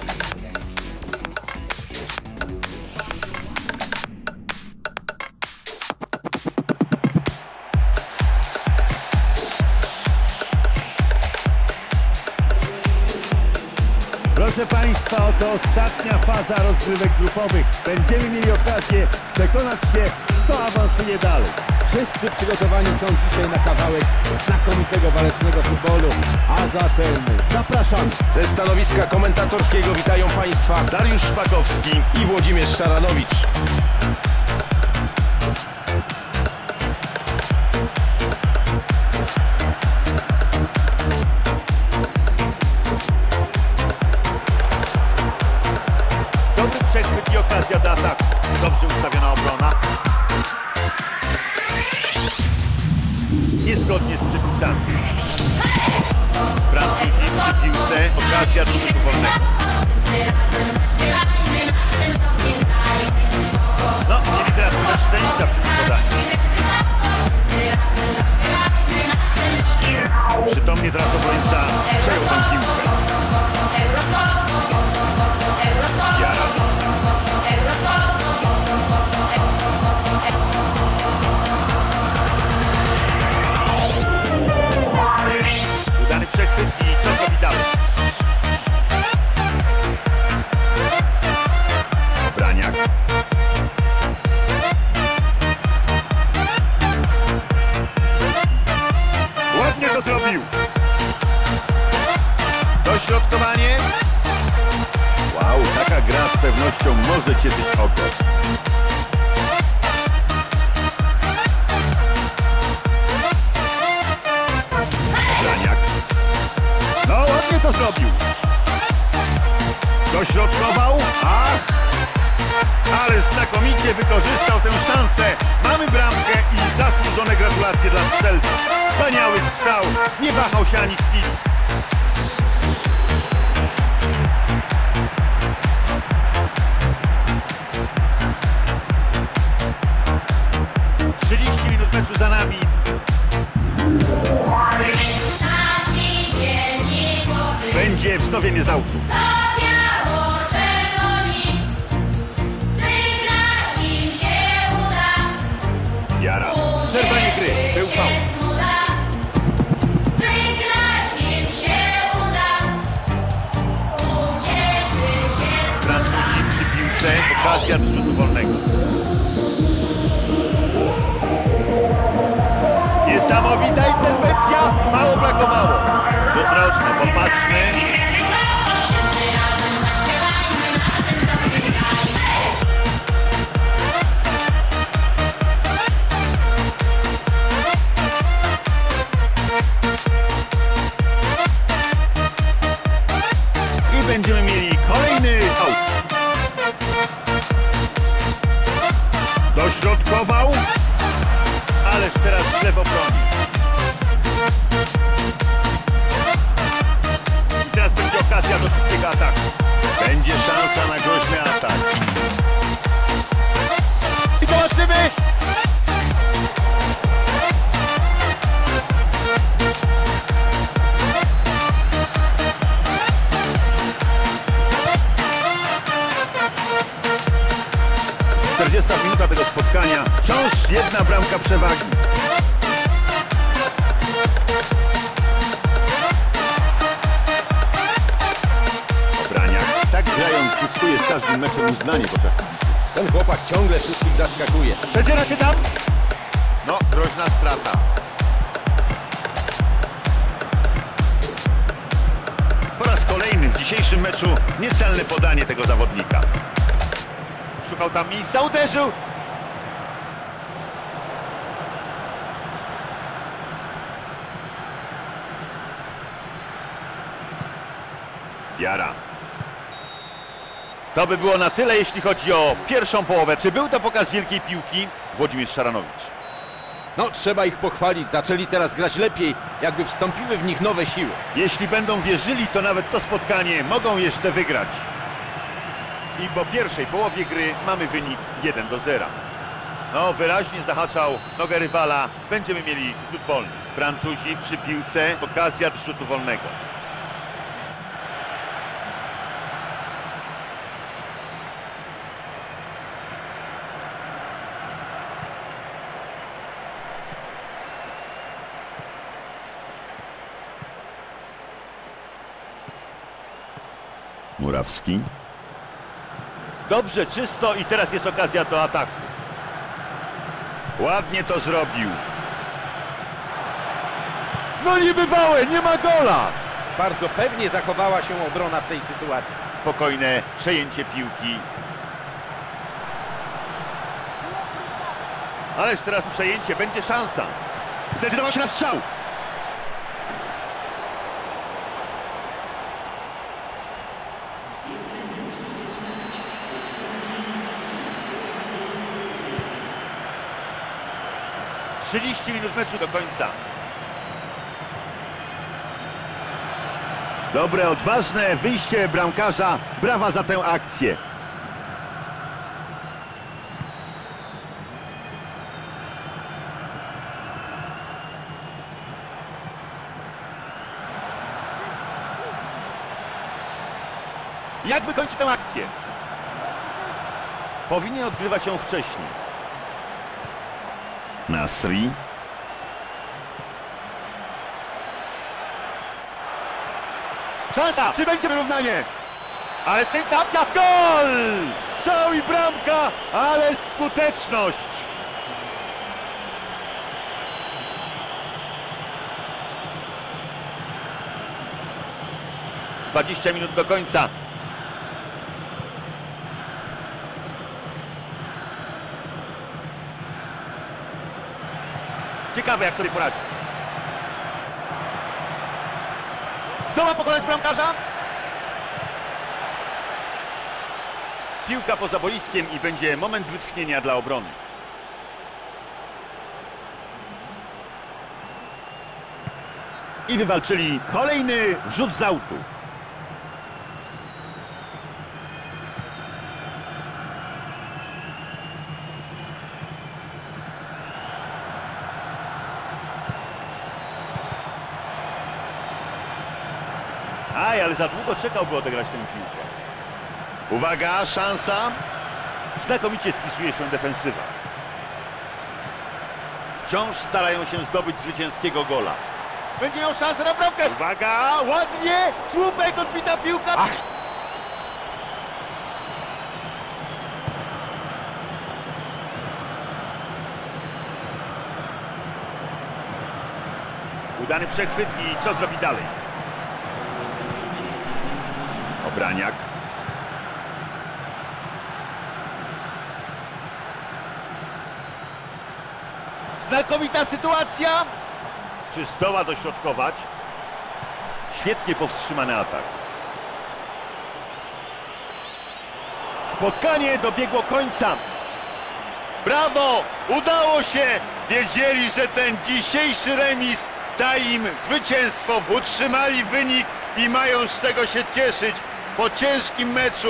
you Proszę Państwa, oto ostatnia faza rozgrywek grupowych. Będziemy mieli okazję przekonać się, kto awansuje dalej. Wszyscy przygotowani są dzisiaj na kawałek znakomitego walecznego futbolu. A zatem zapraszam. Ze stanowiska komentatorskiego witają Państwa Dariusz Szpakowski i Włodzimierz Szaranowicz. Okazja do ataku. Dobrze ustawiona obrona. Niezgodnie z przepisami. Francuzi przy piłce. Okazja do rzutu wolnego. No, mieli teraz szczęścia przy podaniu. Pewnością może cieszyć. No, ładnie to zrobił. Dośrodkował. Ach! Ale znakomicie wykorzystał tę szansę. Mamy bramkę i zasłużone gratulacje dla strzelców. Wspaniały strzał. Nie wahał się ani chwili. Wygrać im się uda. Ucieszy się smuda. Francuzi przy piłce. Okazja do rzutu wolnego. Niesamowita interwencja. Mało brakowało. Będziemy mieli kolejny aut. Dośrodkował. Ależ teraz źle w obronie. I teraz będzie okazja do szybkiego ataku. Spotkania. Wciąż jedna bramka przewagi. Obraniak. Tak grając zyskuje z każdym meczem uznanie kibiców. Ten chłopak ciągle wszystkich zaskakuje. Przedziera się tam. No, groźna strata. Po raz kolejny w dzisiejszym meczu niecelne podanie tego zawodnika. Szukał tam miejsca, uderzył. Jara. To by było na tyle, jeśli chodzi o pierwszą połowę. Czy był to pokaz wielkiej piłki? Włodzimierz Szaranowicz. No, trzeba ich pochwalić. Zaczęli teraz grać lepiej, jakby wstąpiły w nich nowe siły. Jeśli będą wierzyli, to nawet to spotkanie mogą jeszcze wygrać. I po pierwszej połowie gry mamy wynik 1 do 0. No, wyraźnie zahaczał nogę rywala. Będziemy mieli rzut wolny. Francuzi przy piłce, okazja do rzutu wolnego. Murawski. Dobrze, czysto i teraz jest okazja do ataku. Ładnie to zrobił. No niebywałe, nie ma gola! Bardzo pewnie zachowała się obrona w tej sytuacji. Spokojne przejęcie piłki. Ależ teraz przejęcie, będzie szansa. Zdecydował się na strzał. Trzydzieści minut meczu do końca. Dobre, odważne wyjście bramkarza. Brawa za tę akcję. Jak wykończy tę akcję? Powinien odgrywać ją wcześniej. Nasri. Szansa! Czy będzie wyrównanie? Ależ piękna akcja! Gol! Strzał i bramka, ależ skuteczność! Dwadzieścia minut do końca. Ciekawe jak sobie poradzi. Zdoła pokonać bramkarza? Piłka poza boiskiem i będzie moment wytchnienia dla obrony. I wywalczyli kolejny rzut z autu. Aj, ale za długo czekał, by odegrać tę piłkę. Uwaga, szansa. Znakomicie spisuje się defensywa. Wciąż starają się zdobyć zwycięskiego gola. Będzie miał szansę na bramkę. Uwaga, ładnie. Słupek, odbita piłka. Ach. Udany przechwyt i co zrobi dalej? Obraniak. Znakomita sytuacja. Czy zdoła dośrodkować? Świetnie powstrzymany atak. Spotkanie dobiegło końca. Brawo! Udało się! Wiedzieli, że ten dzisiejszy remis da im zwycięstwo. Utrzymali wynik i mają z czego się cieszyć. Po ciężkim meczu